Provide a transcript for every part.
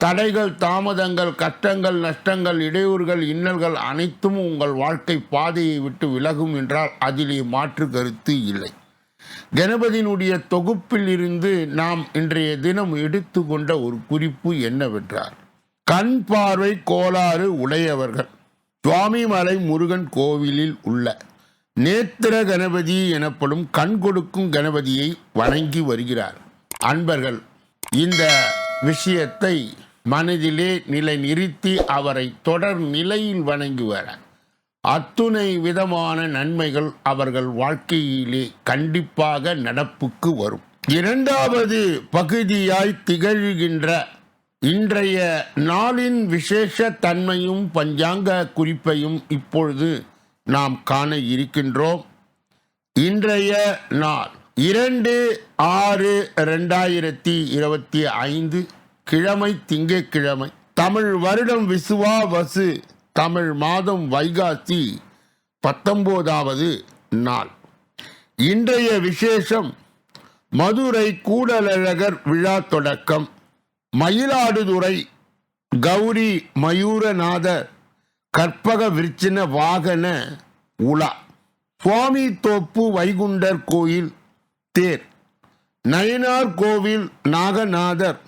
தடைகள் தாமதங்கள் கஷ்டங்கள் நஷ்டங்கள் இடையூறுகள் இன்னல்கள் அனைத்தும் உங்கள் வாழ்க்கை பாதையை விட்டு விலகும் என்றால் அதிலே மாற்று கருத்து இல்லை. கணபதியினுடைய தொகுப்பில் இருந்து நாம் இன்றைய தினம் எடுத்துக்கொண்ட ஒரு குறிப்பு என்னவென்றார் கண் பார்வை கோளாறு உடையவர்கள். சுவாமிமலை முருகன் கோவிலில் உள்ள நேத்திர கணபதி எனப்படும் கண் கொடுக்கும் கணபதியை வணங்கி வருகிறார். அன்பர்கள் இந்த விஷயத்தை மனதிலே நிலை நிறுத்தி அவரை தொடர் நிலையில் வணங்கி வர அத்துணை விதமான நன்மைகள் அவர்கள் வாழ்க்கையிலே கண்டிப்பாக நடப்புக்கு வரும். இரண்டாவது பகுதியாய் திகழ்கின்ற இன்றைய நாளின் விசேஷ தன்மையும் பஞ்சாங்க குறிப்பையும் இப்பொழுது நாம் காண இருக்கின்றோம். இன்றைய நாள் இரண்டு ஆறு ரெண்டாயிரத்தி இருபத்தி ஐந்து கிழமை திங்கட்கிழமை. தமிழ் வருடம் விசுவா வசு. தமிழ் மாதம் வைகாசி பத்தொன்பதாவது நாள். இன்றைய விசேஷம் மதுரை கூடலழகர் விழா தொடக்கம். மயிலாடுதுறை கௌரி மயூரநாதர் கற்பக விருச்சின வாகன உலா. சுவாமி தோப்பு வைகுண்டர் கோயில் தேர். நயினார் கோவில் நாகநாதர்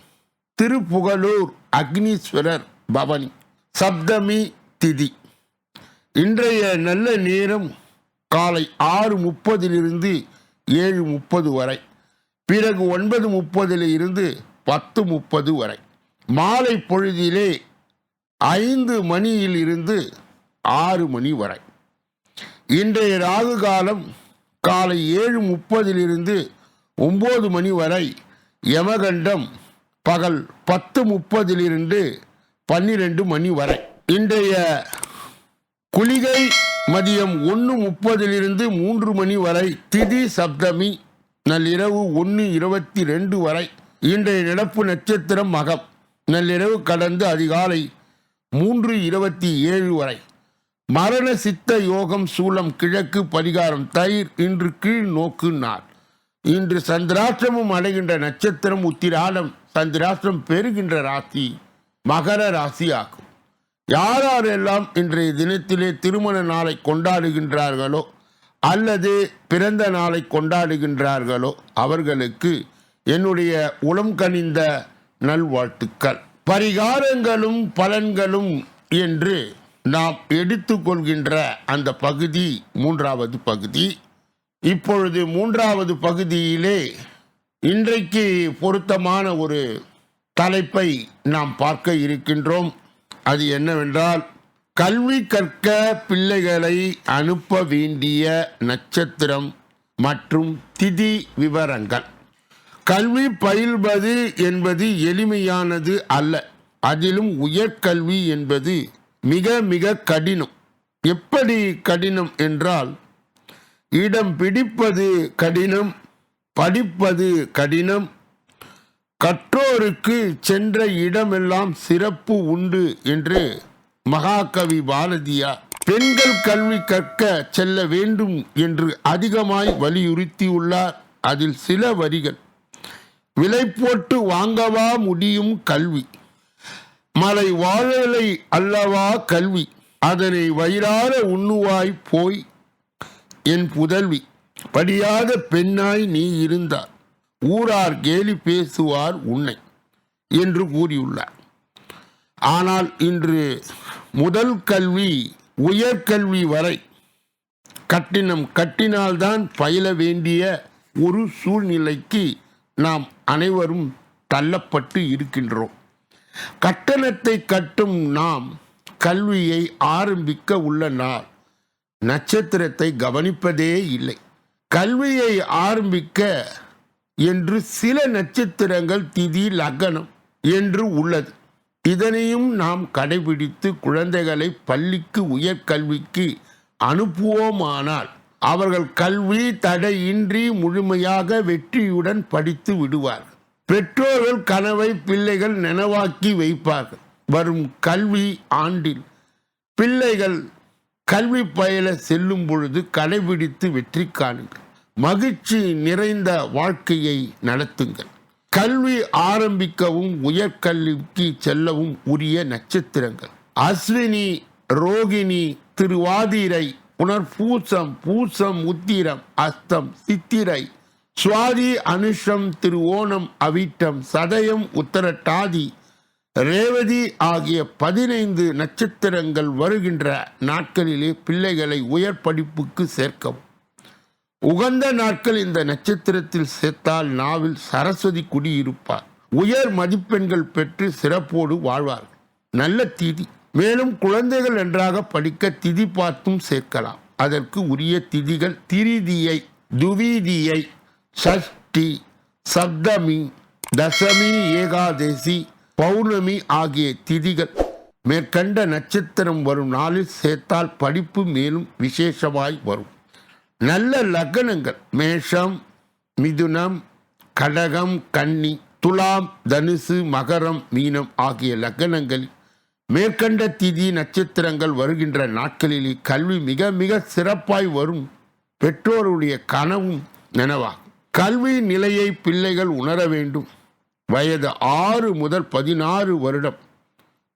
திருப்புகலூர் அக்னீஸ்வரர் பவனி. சப்தமி திதி. இன்றைய நல்ல நேரம் காலை ஆறு முப்பதிலிருந்து ஏழு முப்பது வரை. பிறகு ஒன்பது முப்பதில் இருந்து பத்து முப்பது வரை. மாலை பொழுதிலே ஐந்து மணியில் இருந்து ஆறு மணி வரை. இன்றைய ராகு காலம் காலை ஏழு முப்பதிலிருந்து ஒம்பது மணி வரை யமகண்டம் பகல் பத்து முப்பதிலிருந்து பன்னிரெண்டு மணி வரை. இன்றைய குளிகை மதியம் ஒன்று முப்பதிலிருந்து மூன்று மணி வரை திதி சப்தமி நள்ளிரவு ஒன்று இருபத்தி ரெண்டு வரை இன்றைய நடப்பு நட்சத்திரம் மகம் நள்ளிரவு கடந்து அதிகாலை மூன்று இருபத்தி ஏழு வரை. மரண சித்த யோகம் சூலம் கிழக்கு பரிகாரம் தயிர் இன்று கீழ் நோக்கு நாள். இன்று சந்திராட்சமும் அடைகின்ற நட்சத்திரம் உத்திராடம். சந்திராஷ்டிரம் பெறுகின்ற ராசி மகர ராசி ஆகும் யாரெல்லாம் இன்றைய தினத்திலே திருமண நாளை கொண்டாடுகின்றார்களோ அல்லது பிறந்த நாளை கொண்டாடுகின்றார்களோ அவர்களுக்கு என்னுடைய உளம் கனிந்த நல்வாழ்த்துக்கள். பரிகாரங்களும் பலன்களும் என்று நாம் எடுத்துக்கொள்கின்ற அந்த பகுதி மூன்றாவது பகுதி. இப்பொழுது மூன்றாவது பகுதியிலே இன்றைக்கு பொருத்தமான ஒரு தலைப்பை நாம் பார்க்க இருக்கின்றோம். அது என்னவென்றால் கல்வி கற்க பிள்ளைகளை அனுப்ப வேண்டிய நட்சத்திரம் மற்றும் திதி விவரங்கள். கல்வி பயில்வது என்பது எளிமையானது அல்ல. அதிலும் உயர்கல்வி என்பது மிக மிக கடினம். எப்படி கடினம் என்றால் இடம் பிடிப்பது கடினம் படிப்பது கடினம். கற்றோருக்கு சென்ற இடமெல்லாம் சிறப்பு உண்டு என்று மகாகவி பாரதியார் பெண்கள் கல்வி கற்க செல்ல வேண்டும் என்று அதிகமாய் வலியுறுத்தியுள்ளார். அதில் சில வரிகள். விலை போட்டு வாங்கவா முடியும் கல்வி. மலை வாழலை அல்லவா கல்வி. அதனை வயிறார உண்ணுவாய் போய் என் புதல்வி. படியாத பெண்ணாய் நீ இருந்தார். ஊரார் கேலி பேசுவார் உன்னை என்று கூறியுள்ளார். ஆனால் இன்று முதல் கல்வி உயர்கல்வி வரை கட்டினம் கட்டினால்தான் பயில வேண்டிய ஒரு சூழ்நிலைக்கு நாம் அனைவரும் தள்ளப்பட்டு இருக்கின்றோம். கட்டணத்தை கட்டும் நாம் கல்வியை ஆரம்பிக்க உள்ள நாள் நட்சத்திரத்தை கவனிப்பதே இல்லை. கல்வியை ஆரம்பிக்க என்று சில நட்சத்திரங்கள் திதி லக்னம் என்று உள்ளது. இதனையும் நாம் கடைபிடித்து குழந்தைகளை பள்ளிக்கு உயர்கல்விக்கு அனுப்புவோமானால் அவர்கள் கல்வி தடையின்றி முழுமையாக வெற்றியுடன் படித்து விடுவார். பெற்றோர்கள் கனவை பிள்ளைகள் நனவாக்கி வைப்பார்கள். வரும் கல்வி ஆண்டில் பிள்ளைகள் கல்வி பயில செல்லும் பொழுது கடைபிடித்து வெற்றி காணுங்கள். மகிழ்ச்சி நிறைந்த வாழ்க்கையை நடத்துங்கள். கல்வி ஆரம்பிக்கவும் உயர்கல்விக்கு செல்லவும் உரிய நட்சத்திரங்கள். அஸ்வினி ரோகிணி திருவாதிரை புனர்பூசம் பூசம் உத்திரம் அஸ்தம் சித்திரை சுவாதி அனுஷம் திருவோணம் அவிட்டம் சதயம் உத்தரட்டாதி ரேவதி ஆகிய பதினைந்து நட்சத்திரங்கள் வருகின்ற நாட்களிலே பிள்ளைகளை உயர் படிப்புக்கு சேர்க்கவும். உகந்த நாட்கள் இந்த நட்சத்திரத்தில் சேர்த்தால் நாவில் சரஸ்வதி குடியிருப்பார் உயர் மதிப்பெண்கள் பெற்று சிறப்போடு வாழ்வார்கள். நல்ல திதி. மேலும் குழந்தைகள் நன்றாக படிக்க திதி பார்த்தும் சேர்க்கலாம். அதற்கு உரிய திதிகள் திரிதியை துவிதியை சஷ்டி சப்தமி தசமி ஏகாதசி பௌர்ணமி ஆகிய திதிகள் மேற்கண்ட நட்சத்திரம் வரும் நாளில் சேர்த்தால் படிப்பு மேலும் விசேஷமாய் வரும். நல்ல லக்னங்கள் மேஷம் மிதுனம் கடகம் கன்னி துலாம் தனுசு மகரம் மீனம் ஆகிய லக்னங்களில் மேற்கண்ட திதி நட்சத்திரங்கள் வருகின்ற நாட்களிலே கல்வி மிக மிக சிறப்பாய் வரும். பெற்றோருடைய கனவும் நினைவாகும். கல்வி நிலையை பிள்ளைகள் உணர வேண்டும். வயது ஆறு முதல் பதினாறு வருடம்.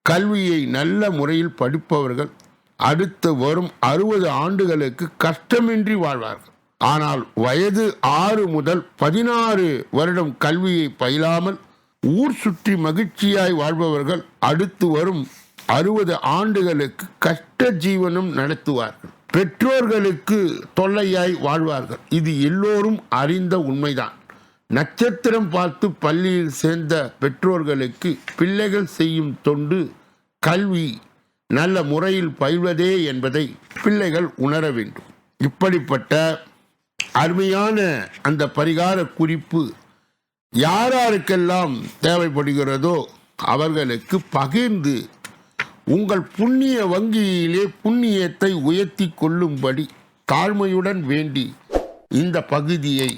கல்வியை நல்ல முறையில் படிப்பவர்கள் அடுத்து வரும் அறுபது ஆண்டுகளுக்கு கஷ்டமின்றி வாழ்வார்கள். ஆனால் வயது ஆறு முதல் பதினாறு வருடம் கல்வியை பயிலாமல் ஊர் சுற்றி மகிழ்ச்சியாய் வாழ்பவர்கள் அடுத்து வரும் அறுபது ஆண்டுகளுக்கு கஷ்ட ஜீவனம் நடத்துவார்கள். பெற்றோர்களுக்கு தொல்லையாய் வாழ்வார்கள். இது எல்லோரும் அறிந்த உண்மைதான். நட்சத்திரம் பார்த்து பள்ளியில் சேர்ந்த பெற்றோர்களுக்கு பிள்ளைகள் செய்யும் தொண்டு கல்வி நல்ல முறையில் பயில்வதே என்பதை பிள்ளைகள் உணர வேண்டும். இப்படிப்பட்ட அருமையான அந்த பரிகார குறிப்பு யாராருக்கெல்லாம் தேவைப்படுகிறதோ அவர்களுக்கு பகிர்ந்து உங்கள் புண்ணிய வங்கியிலே புண்ணியத்தை உயர்த்தி கொள்ளும்படி தாழ்மையுடன் வேண்டி இந்த பகுதியை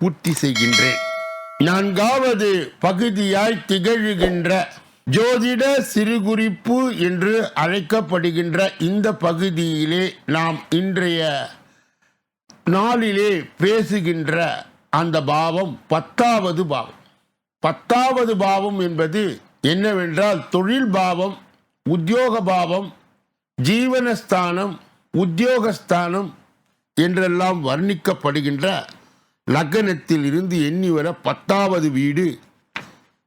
பூர்த்தி செய்கின்றேன். நான்காவது பகுதியாய் திகழ்கின்ற ஜோதிட சிறுகுறிப்பு என்று அழைக்கப்படுகின்ற இந்த பகுதியிலே நாம் இன்றைய நாளிலே பேசுகின்ற அந்த பாவம் பத்தாவது பாவம். பத்தாவது பாவம் என்பது என்னவென்றால் தொழில் பாவம் உத்தியோக பாவம் ஜீவனஸ்தானம் உத்தியோகஸ்தானம் என்றெல்லாம் வர்ணிக்கப்படுகின்ற லக்னத்தில் இருந்து எண்ணி வர பத்தாவது வீடு.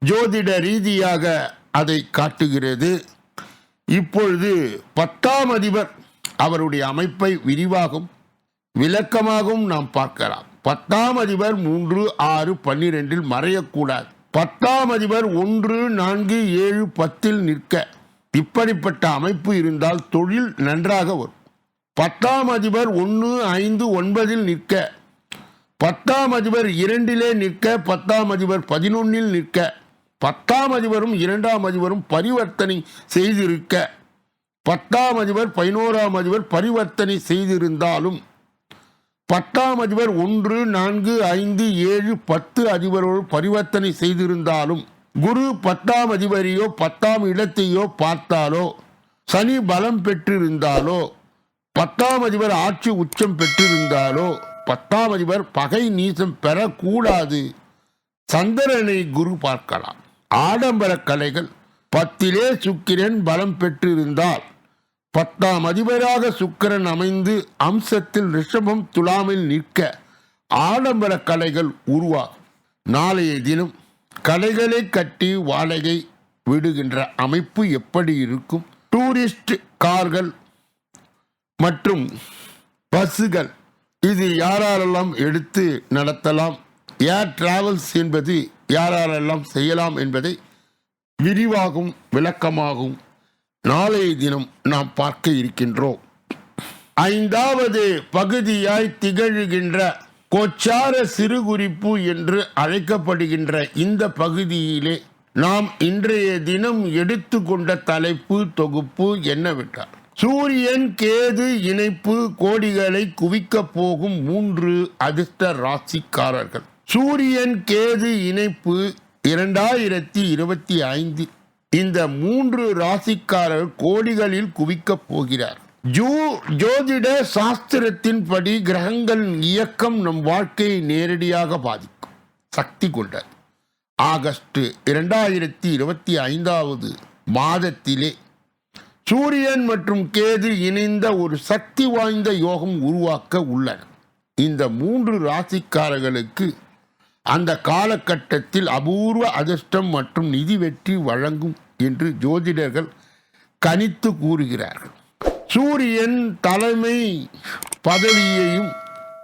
ஜோதிட ரீதியாக அதை காட்டுகிறது. இப்பொழுது பத்தாம் அதிபர் அவருடைய அமைப்பை விரிவாகும் விளக்கமாகவும் நாம் பார்க்கலாம். பத்தாம் அதிபர் மூன்று ஆறு பன்னிரெண்டில் மறையக்கூடாது. பத்தாம் அதிபர் ஒன்று நான்கு ஏழு பத்தில் நிற்க. இப்படிப்பட்ட அமைப்பு இருந்தால் தொழில் நன்றாக வரும். பத்தாம் அதிபர் ஒன்று ஐந்து ஒன்பதில் நிற்க. பத்தாம் அதிபர் இரண்டிலே நிற்க பத்தாம் அதிபர் பதினொன்னில் நிற்க. பத்தாம் அதிபரும் இரண்டாம் அதிபரும் பரிவர்த்தனை செய்திருக்க. பத்தாம் அதிபர் பதினோராம் அதிபர் பரிவர்த்தனை செய்திருந்தாலும் பத்தாம் அதிபர் ஒன்று நான்கு ஐந்து ஏழு பத்து அதிபரோடு பரிவர்த்தனை செய்திருந்தாலும் குரு பத்தாம் அதிபரையோ பத்தாம் இடத்தையோ பார்த்தாலோ சனி பலம் பெற்றிருந்தாலோ பத்தாம் அதிபர் ஆட்சி உச்சம் பெற்றிருந்தாலோ பத்தாம் அதிபர் பகை நீசம் பெறக்கூடாது. சந்திரனை குரு பார்க்கலாம். ஆடம்பர கலைகள். பத்திலே சுக்கிரன் பலம் பெற்றிருந்தால். பத்தாம் அதிபராக சுக்கிரன் அமைந்து அம்சத்தில் ரிஷபம் துலாமில் நிற்க ஆடம்பர கலைகள் உருவாகும். நாளைய தினம் கலைகளை கட்டி வாடகை விடுகின்ற அமைப்பு எப்படி இருக்கும்? டூரிஸ்ட் கார்கள் மற்றும் பஸ்ஸுகள் இது யாரெல்லாம் எடுத்து நடத்தலாம்? ஏர் டிராவல்ஸ் என்பது யாரெல்லாம் செய்யலாம் என்பதை விரிவாகும் விளக்கமாகும் நாளைய தினம் நாம் பார்க்க இருக்கின்றோம். ஐந்தாவது பகுதியாய் திகழ்கின்ற கோச்சார சிறுகுறிப்பு என்று அழைக்கப்படுகின்ற இந்த பகுதியிலே நாம் இன்றைய தினம் எடுத்துக்கொண்ட தலைப்பு தொகுப்பு என்னவென்றால் சூரியன் கேது இணைப்பு கோடிகளை குவிக்கப் போகும் மூன்று அதிர்ஷ்ட ராசிக்காரர்கள். சூரியன் கேது இணைப்பு இரண்டாயிரத்தி இருபத்தி ஐந்து. இந்த மூன்று ராசிக்காரர் கோடிகளில் குவிக்கப் போகிறார். ஜூ ஜோதிட சாஸ்திரத்தின்படி கிரகங்களின் இயக்கம் நம் வாழ்க்கையை நேரடியாக பாதிக்கும். சக்தி கொண்டது. ஆகஸ்ட் இரண்டாயிரத்தி இருபத்தி ஐந்தாவது மாதத்திலே சூரியன் மற்றும் கேது இணைந்த ஒரு சக்தி வாய்ந்த யோகம் உருவாக்க உள்ளன. இந்த மூன்று ராசிக்காரர்களுக்கு அந்த காலகட்டத்தில் அபூர்வ அதிர்ஷ்டம் மற்றும் நிதி வெற்றி வழங்கும் என்று ஜோதிடர்கள் கணித்து கூறுகிறார்கள். சூரியன் தலைமை பதவியையும்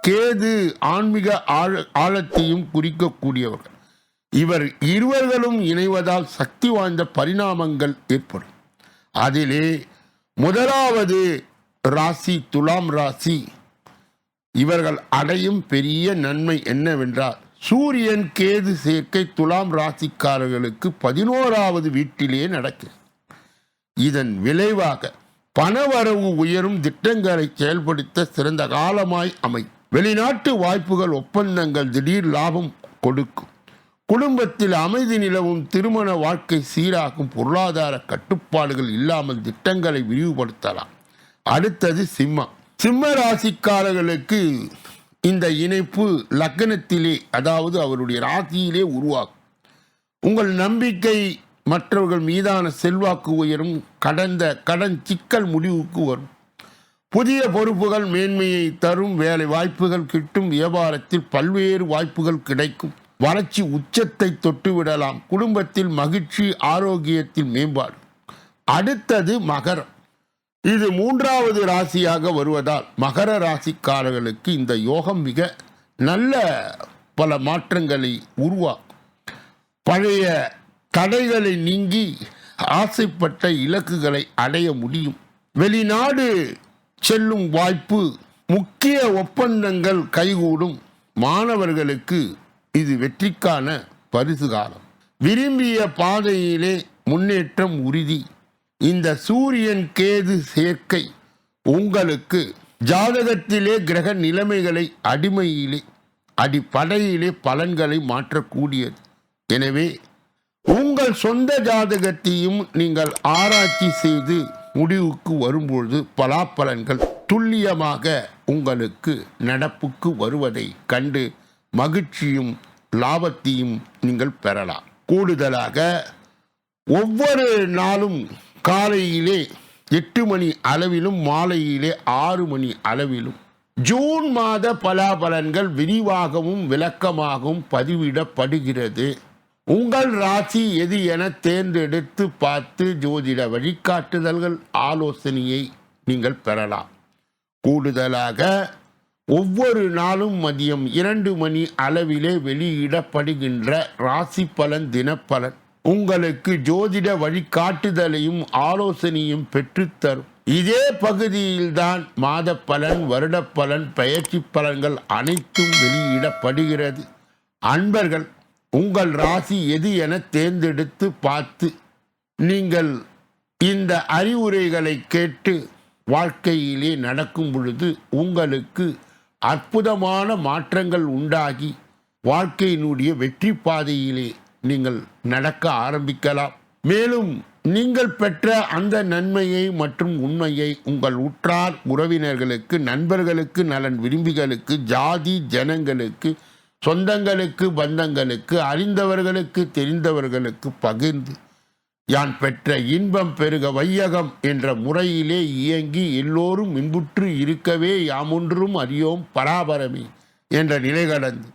கேது ஆன்மீக ஆழ ஆழத்தையும் குறிக்கக்கூடியவர்கள் இவர் இருவர்களும் இணைவதால் சக்தி வாய்ந்த பரிணாமங்கள் ஏற்படும். அதிலே முதலாவது ராசி துலாம் ராசி. இவர்கள் அடையும் பெரிய நன்மை என்னவென்றால் சூரியன் கேது சேர்க்கை துலாம் ராசிக்காரர்களுக்கு பதினோராவது வீட்டிலே நடக்கிறது. இதன் விளைவாக பணவரவு உயரும் திட்டங்களை செயல்படுத்த சிறந்த காலமாய் அமை வெளிநாட்டு வாய்ப்புகள் ஒப்பந்தங்கள் திடீர் லாபம் கொடுக்கும். குடும்பத்தில் அமைதி நிலவும் திருமண வாழ்க்கை சீராகும் பொருளாதார கட்டுப்பாடுகள் இல்லாமல் திட்டங்களை விரிவுபடுத்தலாம். அடுத்தது சிம்மா சிம்ம ராசிக்காரர்களுக்கு இந்த இணைப்பு லக்னத்திலே அதாவது அவருடைய ராசியிலே உருவாகும். உங்கள் நம்பிக்கை மற்றவர்கள் மீதான செல்வாக்கு உயரும் கடந்த கடன் சிக்கல் முடிவுக்கு வரும். புதிய பொறுப்புகள் மேன்மையை தரும் வேலை வாய்ப்புகள் கிட்டும் வியாபாரத்தில் பல்வேறு வாய்ப்புகள் கிடைக்கும். வளர்ச்சி உச்சத்தை தொட்டுவிடலாம் குடும்பத்தில் மகிழ்ச்சி ஆரோக்கியத்தில் மேம்பாடு. அடுத்தது மகரம். இது மூன்றாவது ராசியாக வருவதால் மகர ராசிக்காரர்களுக்கு இந்த யோகம் மிக நல்ல பல மாற்றங்களை உருவாக்கும். பழைய தடைகளை நீங்கி ஆசைப்பட்ட இலக்குகளை அடைய முடியும். வெளிநாடு செல்லும் வாய்ப்பு முக்கிய ஒப்பந்தங்கள் கைகூடும். மாணவர்களுக்கு இது வெற்றிக்கான பரிசு காலம் விரும்பிய பாதையிலே முன்னேற்றம் உறுதி. இந்த சூரியன் கேது சேர்க்கை உங்களுக்கு ஜாதகத்திலே கிரக நிலைமைகளை அடிமையிலே அடிப்படையிலே பலன்களை மாற்றக்கூடியது. எனவே உங்கள் சொந்த ஜாதகத்தையும் நீங்கள் ஆராய்ச்சி செய்து முடிவுக்கு வரும்பொழுது பலாப்பலன்கள் துல்லியமாக உங்களுக்கு நடப்புக்கு வருவதை கண்டு மகிழ்ச்சியும் லாபத்தையும் நீங்கள் பெறலாம். கூடுதலாக ஒவ்வொரு நாளும் காலையிலே எட்டு மணி அளவிலும் மாலையிலே ஆறு மணி அளவிலும் ஜூன் மாத பலாபலன்கள் விரிவாகவும் விளக்கமாகவும் பதிவிடப்படுகிறது. உங்கள் ராசி எது என தேர்ந்தெடுத்து பார்த்து ஜோதிட வழிகாட்டுதல்கள் ஆலோசனையை நீங்கள் பெறலாம். கூடுதலாக ஒவ்வொரு நாளும் மதியம் இரண்டு மணி அளவிலே வெளியிடப்படுகின்ற ராசி பலன் தினப்பலன் உங்களுக்கு ஜோதிட வழிகாட்டுதலையும் ஆலோசனையும் பெற்றுத்தரும். இதே பகுதியில்தான் மாத பலன் வருட பலன் பயிற்சி பலன்கள் அனைத்தும் வெளியிடப்படுகிறது. அன்பர்கள் உங்கள் ராசி எது என தேர்ந்தெடுத்து பார்த்து நீங்கள் இந்த அறிவுரைகளை கேட்டு வாழ்க்கையிலே நடக்கும் பொழுது உங்களுக்கு அற்புதமான மாற்றங்கள் உண்டாகி வாழ்க்கையினுடைய வெற்றி பாதையிலே நீங்கள் நடக்க ஆரம்பிக்கலாம். மேலும் நீங்கள் பெற்ற அந்த நன்மையை மற்றும் உண்மையை உங்கள் உற்றார் உறவினர்களுக்கு நண்பர்களுக்கு நலன் விரும்பிகளுக்கு ஜாதி ஜனங்களுக்கு சொந்தங்களுக்கு பந்தங்களுக்கு அறிந்தவர்களுக்கு தெரிந்தவர்களுக்கு பகிர்ந்து யான் பெற்ற இன்பம் பெருக வையகம் என்ற முறையிலே இயங்கி எல்லோரும் இன்புற்று இருக்கவே யாமொன்றும் அறியோம் பராபரமே என்ற நிலை கடந்து.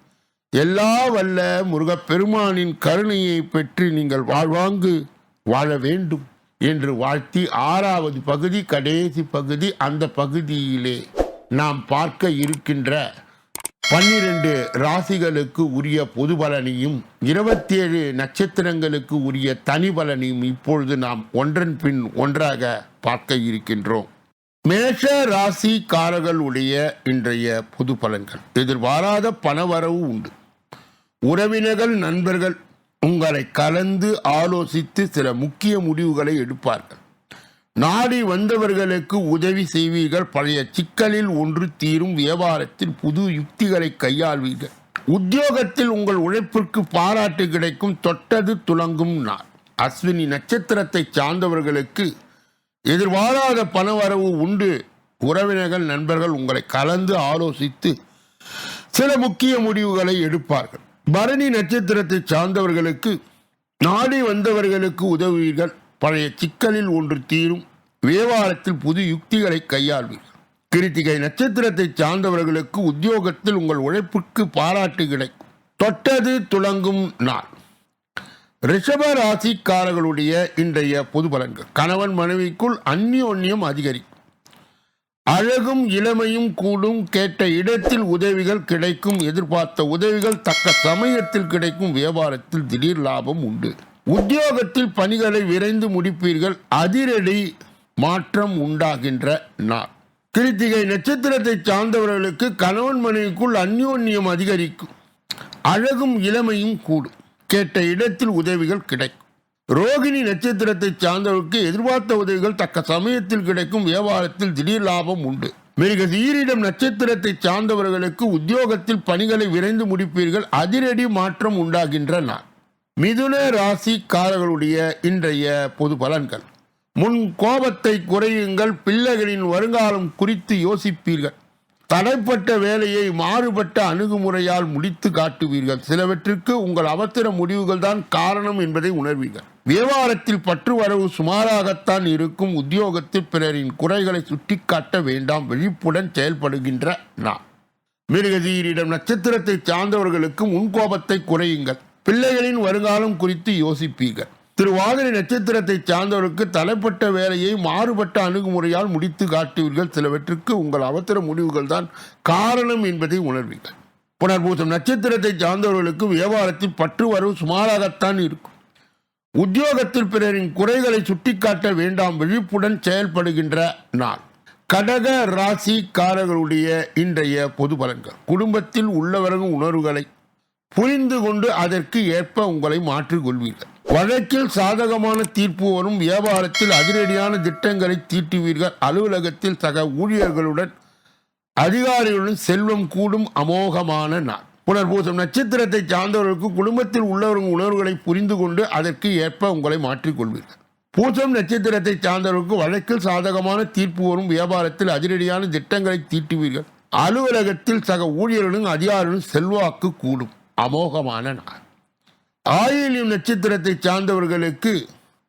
எல்லா வல்ல முருகப்பெருமானின் கருணையை பெற்று நீங்கள் வாழ்வாங்கு வாழ வேண்டும் என்று வாழ்த்தி ஆறாவது பகுதி கடைசி பகுதி அந்த பகுதியிலே நாம் பார்க்க இருக்கின்ற பன்னிரண்டு ராசிகளுக்கு உரிய பொது பலனையும் இருபத்தி ஏழு நட்சத்திரங்களுக்கு உரிய தனி பலனையும் இப்பொழுது நாம் ஒன்றன் பின் ஒன்றாக பார்க்க இருக்கின்றோம். மேஷ ராசிக்காரர்களுடைய இன்றைய பொது பலன்கள். எதிர்பாராத பணவரவு உண்டு. உறவினர்கள் நண்பர்கள் உங்களை கலந்து ஆலோசித்து சில முக்கிய முடிவுகளை எடுப்பார்கள். நாடி வந்தவர்களுக்கு உதவி செய்வீர்கள். பழைய சிக்கலில் ஒன்று தீரும். வியாபாரத்தில் புது யுக்திகளை கையாள்வீர்கள். உத்தியோகத்தில் உங்கள் உழைப்பிற்கு பாராட்டு கிடைக்கும். தொட்டது துலங்கும் நாள். அஸ்வினி நட்சத்திரத்தை சார்ந்தவர்களுக்கு எதிர்பாராத பணவரவு உண்டு. உறவினர்கள் நண்பர்கள் உங்களை கலந்து ஆலோசித்து சில முக்கிய முடிவுகளை எடுப்பார்கள். பரணி நட்சத்திரத்தை சார்ந்தவர்களுக்கு நாடி வந்தவர்களுக்கு உதவுவீர்கள். பழைய சிக்கலில் ஒன்று தீரும். வியாபாரத்தில் புது யுக்திகளை கையாள்வீர். கிருத்திகை நட்சத்திரத்தை சார்ந்தவர்களுக்கு உத்தியோகத்தில் உங்கள் உழைப்புக்கு பாராட்டு கிடைக்கும். தொட்டது துளங்கும் நாள். ரிஷப ராசிக்காரர்களுடைய இன்றைய பொது பலன்கள். கணவன் மனைவிக்குள் அந்யோன்யம் அதிகரிக்கும். அழகும் இளமையும் கூடும். கேட்ட இடத்தில் உதவிகள் கிடைக்கும். எதிர்பார்த்த உதவிகள் தக்க சமயத்தில் கிடைக்கும். வியாபாரத்தில் திடீர் லாபம் உண்டு. உத்தியோகத்தில் பணிகளை விரைந்து முடிப்பீர்கள் அதிரடி மாற்றம் உண்டாகின்ற நாள். கிருத்திகை நட்சத்திரத்தை சார்ந்தவர்களுக்கு கணவன் மனைவிக்குள் அந்யோன்யம் அதிகரிக்கும் அழகும் இளமையும் கூடும் கேட்ட இடத்தில் உதவிகள் கிடைக்கும். ரோகிணி நட்சத்திரத்தை சார்ந்தவருக்கு எதிர்பார்த்த உதவிகள் தக்க சமயத்தில் கிடைக்கும் வியாபாரத்தில் திடீர் லாபம் உண்டு. மிருக ஈரிடம் நட்சத்திரத்தை சார்ந்தவர்களுக்கு உத்தியோகத்தில் பணிகளை விரைந்து முடிப்பீர்கள் அதிரடி மாற்றம் உண்டாகின்ற நாள். மிதுன ராசிக்காரர்களுடைய இன்றைய பொது பலன்கள். முன் கோபத்தை குறையுங்கள் பிள்ளைகளின் வருங்காலம் குறித்து யோசிப்பீர்கள். தடைப்பட்ட வேலையை மாறுபட்ட அணுகுமுறையால் முடித்து காட்டுவீர்கள். சிலவற்றிற்கு உங்கள் அவசர முடிவுகள் தான் காரணம் என்பதை உணர்வீர்கள். வியாபாரத்தில் பற்று வரவு சுமாராகத்தான் இருக்கும். உத்தியோகத்தில் பிறரின் குறைகளை சுட்டிக்காட்ட வேண்டாம். விழிப்புடன் செயல்படுகின்ற நான் மிருகதீரிடம் நட்சத்திரத்தை சார்ந்தவர்களுக்கு முன்கோபத்தை குறையுங்கள். பிள்ளைகளின் வருங்காலம் குறித்து யோசிப்பீர்கள் திருவாதிரை நட்சத்திரத்தை சார்ந்தவருக்கு தலைப்பட்ட வேலையை மாறுபட்ட அணுகுமுறையால் முடித்து காட்டுவீர்கள். சிலவற்றுக்கு உங்கள் அவசர முடிவுகள் தான் காரணம் என்பதை உணர்வீர்கள். புனர்பூசம் நட்சத்திரத்தை சார்ந்தவர்களுக்கு வியாபாரத்தில் பற்று வரவு சுமாராகத்தான் இருக்கும். உத்தியோகத்தில் பிறரின் குறைகளை சுட்டிக்காட்ட வேண்டாம் விழிப்புடன் செயல்படுகின்ற நாள். கடக ராசிக்காரர்களுடைய இன்றைய பொது பலன்கள். குடும்பத்தில் உள்ளவர்கள் உணர்வுகளை புரிந்து கொண்டு அதற்கு ஏற்ப உங்களை மாற்றிக்கொள்வீர்கள் வழக்கில் சாதகமான தீர்ப்பு வரும் வியாபாரத்தில் அதிரடியான திட்டங்களை தீட்டுவீர்கள். அலுவலகத்தில் சக ஊழியர்களுடன் அதிகாரிகளுடன் செல்வம் கூடும் அமோகமான நாள். புனர்பூசம் நட்சத்திரத்தை சார்ந்தவர்களுக்கு குடும்பத்தில் உள்ளவர்கள் உணர்வுகளை புரிந்து கொண்டு அதற்கு ஏற்ப உங்களை மாற்றிக்கொள்வீர்கள் பூசம் நட்சத்திரத்தை சார்ந்தவர்களுக்கு வழக்கில் சாதகமான தீர்ப்பு வரும் வியாபாரத்தில் அதிரடியான திட்டங்களை தீட்டுவீர்கள். அலுவலகத்தில் சக ஊழியர்களும் அதிகாரிகளும் செல்வாக்கு கூடும். அமோகமான நாள். ஆயிலியம் நட்சத்திரத்தை சார்ந்தவர்களுக்கு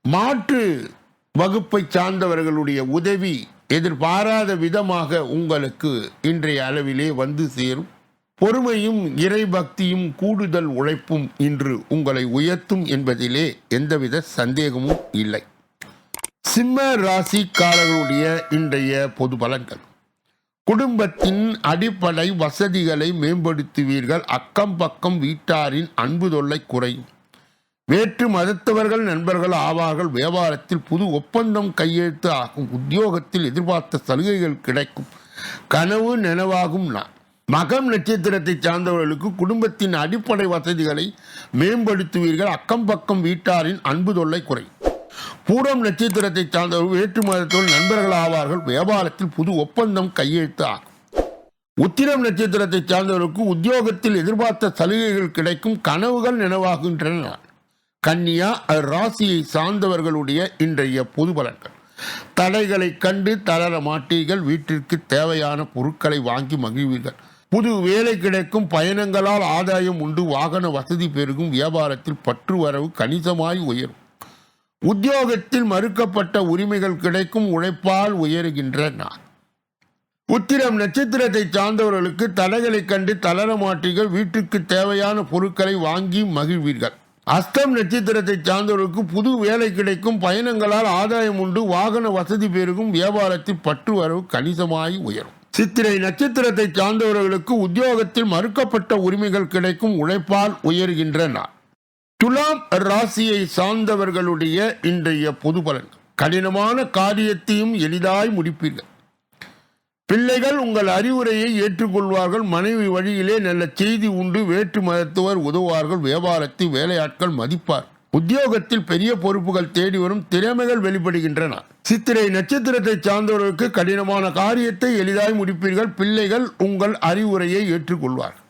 மாற்று வகுப்பை சார்ந்தவர்களுடைய உதவி எதிர்பாராத விதமாக உங்களுக்கு இன்றைய அளவிலே வந்து சேரும். பொறுமையும் இறைபக்தியும் கூடுதல் உழைப்பும் இன்று உங்களை உயர்த்தும் என்பதிலே எந்தவித சந்தேகமும் இல்லை. சிம்ம ராசிக்காரர்களுடைய இன்றைய பொது பலன்கள். குடும்பத்தின் அடிப்படை வசதிகளை மேம்படுத்துவீர்கள். அக்கம் பக்கம் வீட்டாரின் அன்பு தொல்லை குறையும். வேற்று மதத்தவர்கள் நண்பர்கள் ஆவார்கள். வியாபாரத்தில் புது ஒப்பந்தம் கையெழுத்து ஆகும். உத்தியோகத்தில் எதிர்பார்த்த சலுகைகள் கிடைக்கும். கனவு நனவாகும் நான் மகம் நட்சத்திரத்தை சார்ந்தவர்களுக்கு குடும்பத்தின் அடிப்படை வசதிகளை மேம்படுத்துவீர்கள். அக்கம் பக்கம் வீட்டாரின் அன்பு தொல்லை குறையும். பூரம் நட்சத்திரத்தை சார்ந்தவர்கள் வேற்று மதத்தோடு நண்பர்கள் ஆவார்கள். வியாபாரத்தில் புது ஒப்பந்தம் கையெழுத்து ஆகும் உத்திரம் நட்சத்திரத்தை சார்ந்தவர்களுக்கு உத்தியோகத்தில் எதிர்பார்த்த சலுகைகள் கிடைக்கும் கனவுகள் நினைவாகின்றன கன்னியா ராசியை சார்ந்தவர்களுடைய இன்றைய பொது பலன்கள். தடைகளை கண்டு தளர மாட்டீர்கள். வீட்டிற்கு தேவையான பொருட்களை வாங்கி மகிழ்வீர்கள். புது வேலை கிடைக்கும். பயணங்களால் ஆதாயம் உண்டு. வாகன வசதி பெருகும். வியாபாரத்தில் பற்று வரவு கணிசமாய் உயரும். உத்தியோகத்தில் மறுக்கப்பட்ட உரிமைகள் கிடைக்கும் உழைப்பால் உயருகின்ற நான் உத்திரம் நட்சத்திரத்தை சார்ந்தவர்களுக்கு தடைகளை கண்டு தளர மாட்டீர்கள். வீட்டுக்கு தேவையான பொருட்களை வாங்கி மகிழ்வீர்கள். அஸ்தம் நட்சத்திரத்தை சார்ந்தவர்களுக்கு புது வேலை கிடைக்கும். பயணங்களால் ஆதாயம் உண்டு. வாகன வசதி பெருகும். வியாபாரத்தில் பற்று வரவு கணிசமாய் உயரும். சித்திரை நட்சத்திரத்தை சார்ந்தவர்களுக்கு உத்தியோகத்தில் மறுக்கப்பட்ட உரிமைகள் கிடைக்கும். உழைப்பால் உயர்கின்ற நாள் துலாம் ராசியை சார்ந்தவர்களுடைய இன்றைய பொது கடினமான காரியத்தையும் எளிதாய் முடிப்பீர்கள். பிள்ளைகள் உங்கள் அறிவுரையை ஏற்றுக்கொள்வார்கள். மனைவி வழியிலே நல்ல செய்தி உண்டு. வேற்று மதத்துவர் உதவுவார்கள். வியாபாரத்தில் வேலையாட்கள் மதிப்பார். உத்தியோகத்தில் பெரிய பொறுப்புகள் தேடி வரும் திறமைகள் வெளிப்படுகின்றன. சித்திரை நட்சத்திரத்தை சார்ந்தவர்களுக்கு கடினமான காரியத்தை எளிதாய் முடிப்பீர்கள். பிள்ளைகள் உங்கள் அறிவுரையை ஏற்றுக்கொள்வார்கள்.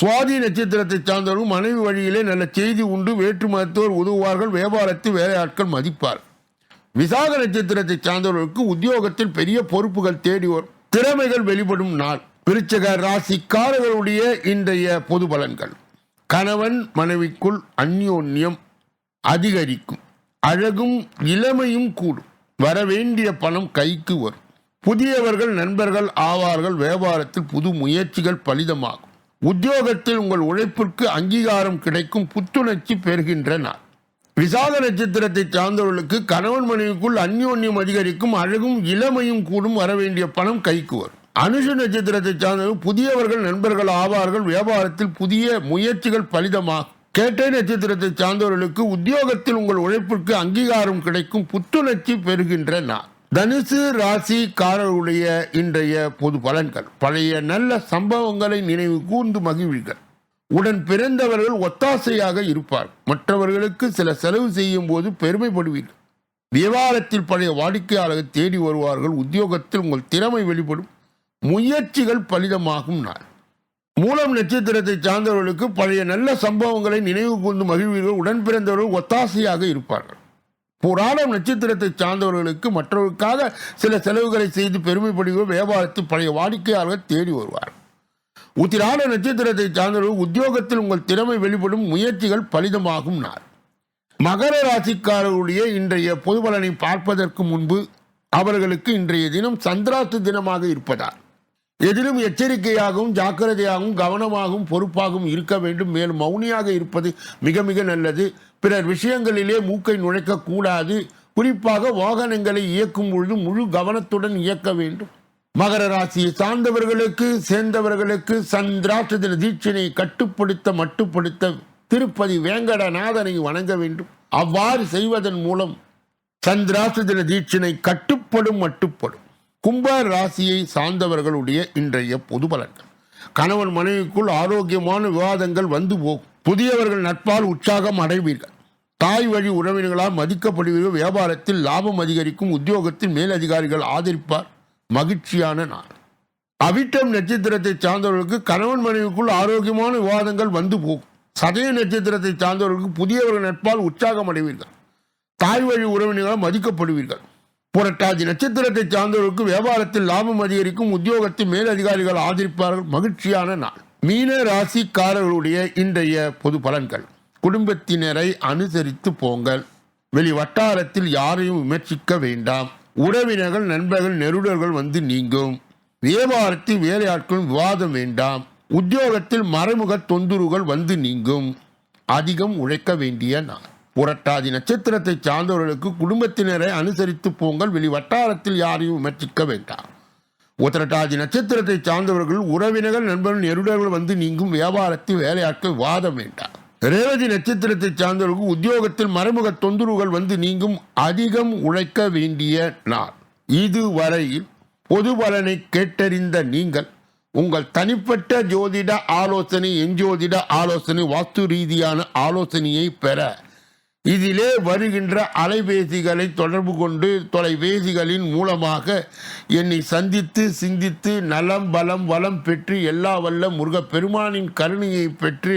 சுவாதி நட்சத்திரத்தை சார்ந்தவர்கள் மனைவி வழியிலே நல்ல செய்தி உண்டு. வேற்று மருத்துவர் உதவுவார்கள். வியாபாரத்தில் வேலையாட்கள் மதிப்பார். விசாக நட்சத்திரத்தை சார்ந்தவர்களுக்கு உத்தியோகத்தில் பெரிய பொறுப்புகள் தேடி வரும். திறமைகள் வெளிப்படும் நாள். விருச்சக ராசிக்காரர்களுடைய இன்றைய பொது பலன்கள். கணவன் மனைவிக்குள் அந்யோன்யம் அதிகரிக்கும். அழகும் இளமையும் கூடும். வரவேண்டிய பணம் கைக்கு வரும். புதியவர்கள் நண்பர்கள் ஆவார்கள். வியாபாரத்தில் புது முயற்சிகள் பலிதமாகும். உத்தியோகத்தில் உங்கள் உழைப்பிற்கு அங்கீகாரம் கிடைக்கும் புத்துணர்ச்சி பெறுகின்ற நாள் விசாக நட்சத்திரத்தை சார்ந்தவர்களுக்கு கணவன் மனைவிக்குள் அந்யோன்யம் அதிகரிக்கும் அழகும் இளமையும் கூடும் வரவேண்டிய பணம் கைக்கு வரும். அனுஷ நட்சத்திரத்தை சார்ந்தவர்கள் புதியவர்கள் நண்பர்கள் ஆவார்கள். வியாபாரத்தில் புதிய முயற்சிகள் பலிதமாக கேட்டை நட்சத்திரத்தை சார்ந்தவர்களுக்கு உத்தியோகத்தில் உங்கள் உழைப்பிற்கு அங்கீகாரம் கிடைக்கும் புத்துணர்ச்சி பெறுகின்ற நாள் தனுசு ராசிக்காரருடைய இன்றைய பொது பலன்கள். பழைய நல்ல சம்பவங்களை நினைவு கூர்ந்து மகிழ்வீர்கள். உடன் பிறந்தவர்கள் ஒத்தாசையாக இருப்பார். மற்றவர்களுக்கு சில செலவு செய்யும் போது பெருமைப்படுவீர்கள். விவகாரத்தில் பழைய வாடிக்கையாளர்கள் தேடி வருவார்கள். உத்தியோகத்தில் உங்கள் திறமை வெளிப்படும். முயற்சிகள் பலிதமாகும் நாள். மூலம் நட்சத்திரத்தை சார்ந்தவர்களுக்கு பழைய நல்ல சம்பவங்களை நினைவு கூர்ந்து மகிழ்வீர்கள். உடன் பிறந்தவர்கள் ஒத்தாசையாக இருப்பார்கள். புராணம் நட்சத்திரத்தை சார்ந்தவர்களுக்கு மற்றவர்களுக்காக சில செலவுகளை செய்து பெருமைப்படுகிற வியாபாரத்தில் பழைய வாடிக்கையாளர்கள் தேடி வருவார். உத்திராட நட்சத்திரத்தை சார்ந்தவர்கள் உத்தியோகத்தில் உங்கள் திறமை வெளிப்படும் முயற்சிகள் பலிதமாகும் நாள். மகர ராசிக்காரர்களுடைய இன்றைய பொது பலனை பார்ப்பதற்கு முன்பு அவர்களுக்கு இன்றைய தினம் சந்திராத்து தினமாக இருப்பதால் எதிலும் எச்சரிக்கையாகவும் ஜாக்கிரதையாகவும் கவனமாகவும் பொறுப்பாகவும் இருக்க வேண்டும். மேலும் மௌனியாக இருப்பது மிக மிக நல்லது. பிறர் விஷயங்களிலே மூக்கை நுழைக்கக்கூடாது. குறிப்பாக வாகனங்களை இயக்கும் பொழுது முழு கவனத்துடன் இயக்க வேண்டும். மகர ராசியை சார்ந்தவர்களுக்கு சேர்ந்தவர்களுக்கு சந்திராட்சத்தின தீட்சினை கட்டுப்படுத்த மட்டுப்படுத்த திருப்பதி வேங்கடநாதனை வணங்க வேண்டும். அவ்வாறு செய்வதன் மூலம் சந்திராட்சத்தின தீட்சினை கட்டுப்படும் மட்டுப்படும். கும்ப ராசியை சார்ந்தவர்களுடைய இன்றைய பொது பலன்கள். கணவன் மனைவிக்குள் ஆரோக்கியமான விவாதங்கள் வந்து போகும். புதியவர்கள் நட்பால் உற்சாகம் அடைவீர்கள். தாய் வழி உறவினர்களால் மதிக்கப்படுவீர்கள் வியாபாரத்தில் லாபம் அதிகரிக்கும் உத்தியோகத்தில் மேலதிகாரிகள் ஆதரிப்பார். மகிழ்ச்சியான நாள். அவிட்டம் நட்சத்திரத்தை சார்ந்தவர்களுக்கு கணவன் மனைவிக்குள் ஆரோக்கியமான விவாதங்கள் வந்து போகும். சதய நட்சத்திரத்தை சார்ந்தவர்களுக்கு புதியவர்கள் நட்பால் உற்சாகம் அடைவீர்கள். தாய் வழி உறவினர்களால் மதிக்கப்படுவீர்கள். புரட்டாதி நட்சத்திரத்தை சார்ந்தவர்களுக்கு வியாபாரத்தில் லாபம் அதிகரிக்கும் உத்தியோகத்தில் மேலதிகாரிகள் ஆதரிப்பார்கள். மகிழ்ச்சியான நாள். மீன ராசிக்காரர்களுடைய இன்றைய பொது பலன்கள். குடும்பத்தினரை அனுசரித்து போங்கள். வெளி வட்டாரத்தில் யாரையும் விமர்சிக்க வேண்டாம். உறவினர்கள் நண்பர்கள் நெருடர்கள் வந்து நீங்கும். வியாபாரத்தில் வேலையாட்களும் விவாதம் வேண்டாம். உத்தியோகத்தில் மறைமுக தொந்தரவுகள் வந்து நீங்கும். அதிகம் உழைக்க வேண்டிய நாள். புரட்டாதி நட்சத்திரத்தை சார்ந்தவர்களுக்கு குடும்பத்தினரை அனுசரித்து போங்கள். வெளி வட்டாரத்தில் யாரையும் விமர்சிக்க வேண்டாம். உத்திரட்டாதி நட்சத்திரத்தை சார்ந்தவர்கள் உறவினர்கள் நண்பர்கள் நெருடர்கள் வந்து நீங்கும். வியாபாரத்தில் வேலையாட்கள் வாதம் வேண்டாம். ரேவதி நட்சத்திரத்தை சார்ந்தவர்களுக்கு உத்தியோகத்தில் மறைமுக தொந்தரவுகள் வந்து நீங்கும் அதிகம் உழைக்க வேண்டிய நாள். இதுவரையில் பொது பலனை கேட்டறிந்த நீங்கள் உங்கள் தனிப்பட்ட ஜோதிட ஆலோசனை எஞ்சோதிட ஆலோசனை வாஸ்து ரீதியான ஆலோசனையை பெற இதிலே வருகின்ற அலைபேசிகளை தொடர்பு கொண்டு தொலைபேசிகளின் மூலமாக என்னை சந்தித்து சிந்தித்து நலம் பலம் வளம் பெற்று எல்லா வல்ல முருகப் பெருமானின் கருணையை பெற்று